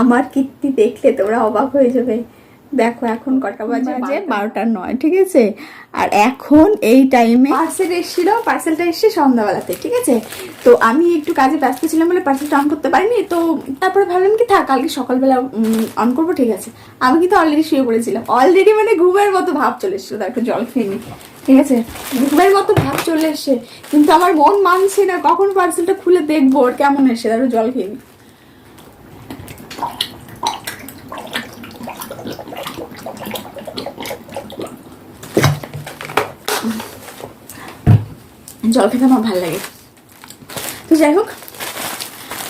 আমার কীর্তি দেখলে তোমরা অবাক হয়ে যাবে। দেখো এখন কটা বাজে? বাজে বারোটা নয় ঠিক আছে? আর এখন এই টাইমে পার্সেল এসেছিল পার্সেলটা এসছে সন্ধ্যাবেলাতে ঠিক আছে? তো আমি একটু কাজে ব্যস্ত ছিলাম বলে পার্সেলটা অন করতে পারিনি তো তারপরে ভাবলাম কি থাক কালকে সকালবেলা অন করব ঠিক আছে? আমি কিন্তু অলরেডি শুয়ে পড়েছিলাম। অলরেডি মানে ঘুমের মতো ভাব চলে এসেছিল তার একটু জল খেয়ে নি ঠিক আছে? ঘুমের মতো ভাব চলে এসছে কিন্তু আমার মন মানছে না কখন পার্সেলটা খুলে দেখব ওর কেমন এসে তারপর জল খেয়ে নি। জল খেতে আমার ভালো লাগে। তো যাই হোক,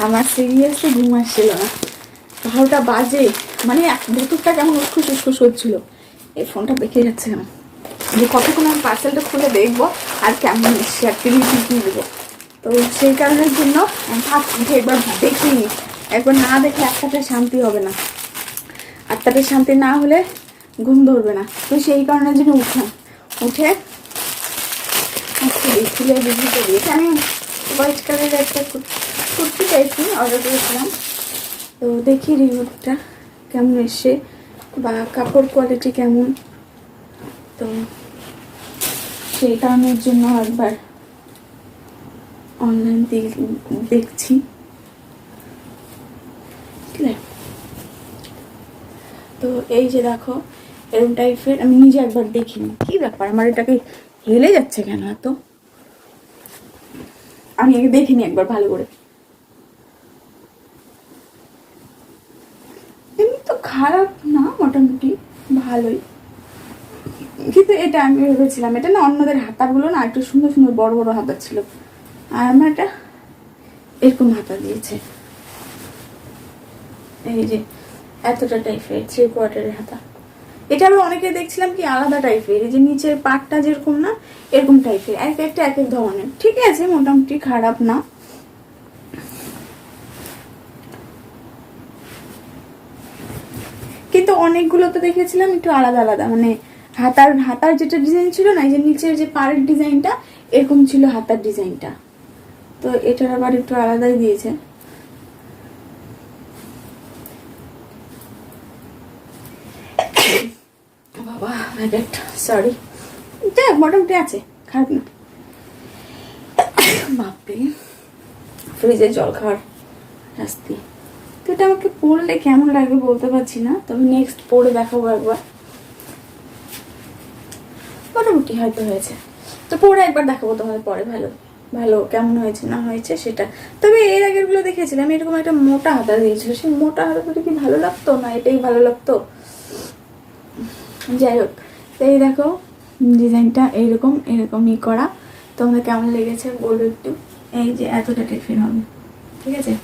আমার সিরিয়াসলি ঘুম আসছিল না। বারোটা বাজে মানে ভেতরটা কেমন উৎখুস উৎখুস হচ্ছিল। এই ফোনটা বেঁকে যাচ্ছে কেন? যে কতক্ষণ আমি পার্সেলটা খুলে দেখব আর কেমন এসছে আর দেবো। তো সেই কারণের জন্য ভাবছি একবার দেখি একবার না দেখে একটাতে শান্তি হবে না। আটটাতে শান্তি না হলে ঘুম ধরবে না। তো সেই কারণের জন্য উঠলাম। উঠে আজকে খুলে বিক্রি করে আমি হোয়াইট কালারের একটা কুর্তি চাইছি অর্ডার করেছিলাম। তো দেখি রিভিউটা কেমন এসছে বা কাপড় কোয়ালিটি কেমন। তো সেই কারণের জন্য একবার অনলাইন দেখছি। তো এই যে দেখো এরকম টাইপের আমি নিজে একবার দেখিনি। কি ব্যাপার? আমার এটাকে হেলে যাচ্ছে কেন এত? আমি আগে দেখিনি একবার ভালো করে। এমনি তো খারাপ না, মোটামুটি ভালোই। কিন্তু এটা আমি ভেবেছিলাম, এটা না অন্যদের হাতাগুলো না একটু সুন্দর সুন্দর বড় বড় হাতা ছিল। আর আমার এটা এরকম হাতা দিয়েছে। এই যে, এতটা টাইপের থ্রি কোয়ার্টারের হাতা। এটা আবার অনেকে দেখছিলাম কি আলাদা টাইপের এই যে নিচের পাটটা যেরকম না, এরকম টাইপের এক একটা এক এক ধরনের। ঠিক আছে, মোটামুটি খারাপ না। কিন্তু অনেকগুলো তো দেখেছিলাম একটু আলাদা আলাদা মানে হাতার হাতার যেটা ডিজাইন ছিল না, এই যে নিচের যে পাড়ের ডিজাইনটা এরকম ছিল হাতার ডিজাইনটা তো এটার আবার একটু আলাদাই দিয়েছে। বাবা সরি যাই হোক, মোটামুটি আছে খারাপ না। বাপরে ফ্রিজে জল খাওয়ার শাস্তি। তো এটা আমাকে পড়লে কেমন লাগবে বলতে পারছি না তবে নেক্সট পড়ে দেখাবো একবার। মোটামুটি হয়তো হয়েছে। তো পরে একবার দেখাবো তোমাদের পরে ভালো ভালো কেমন হয়েছে না হয়েছে সেটা। তবে এর আগেরগুলো দেখেছিলাম এরকম একটা মোটা হাতা দিয়েছিল। সেই মোটা হাতাটা কি ভালো লাগতো না? এটাই ভালো লাগতো? যাই হোক এই দেখো, ডিজাইনটা এইরকম, এরকমই করা। তোমাদের কেমন লেগেছে বলব একটু? এই যে এতটা টিফিন হবে, ঠিক আছে?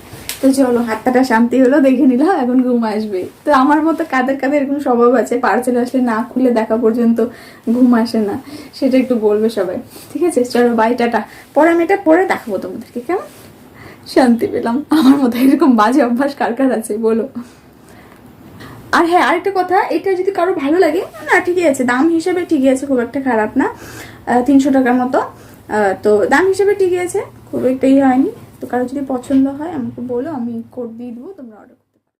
তো চলো, হাতটা শান্তি হলো, দেখে নিলাম, এখন ঘুম আসবে। তো আমার মতো কাদের কাদের এরকম স্বভাব আছে পার্সেল আসলে না খুলে দেখা পর্যন্ত ঘুম আসে না, সেটা একটু বলবে সবাই, ঠিক আছে? চলো বাই টাটা। পরে আমি এটা পরে দেখাবো তোমাদেরকে, কেমন? শান্তি পেলাম। আমার মতো এরকম বাজে অভ্যাস কার কার আছে, বলো। আর হ্যাঁ আরেকটা কথা, এটা যদি কারও ভালো লাগে, না, ঠিকই আছে, দাম হিসেবে ঠিকই আছে, খুব একটা খারাপ না তিনশো টাকার মতো তো দাম হিসেবে ঠিকই আছে, খুব একটা ই হয়নি, তো কারও যদি পছন্দ হয়, আমাকে বলো, আমি কোড দিয়ে দেবো, তোমরা অর্ডার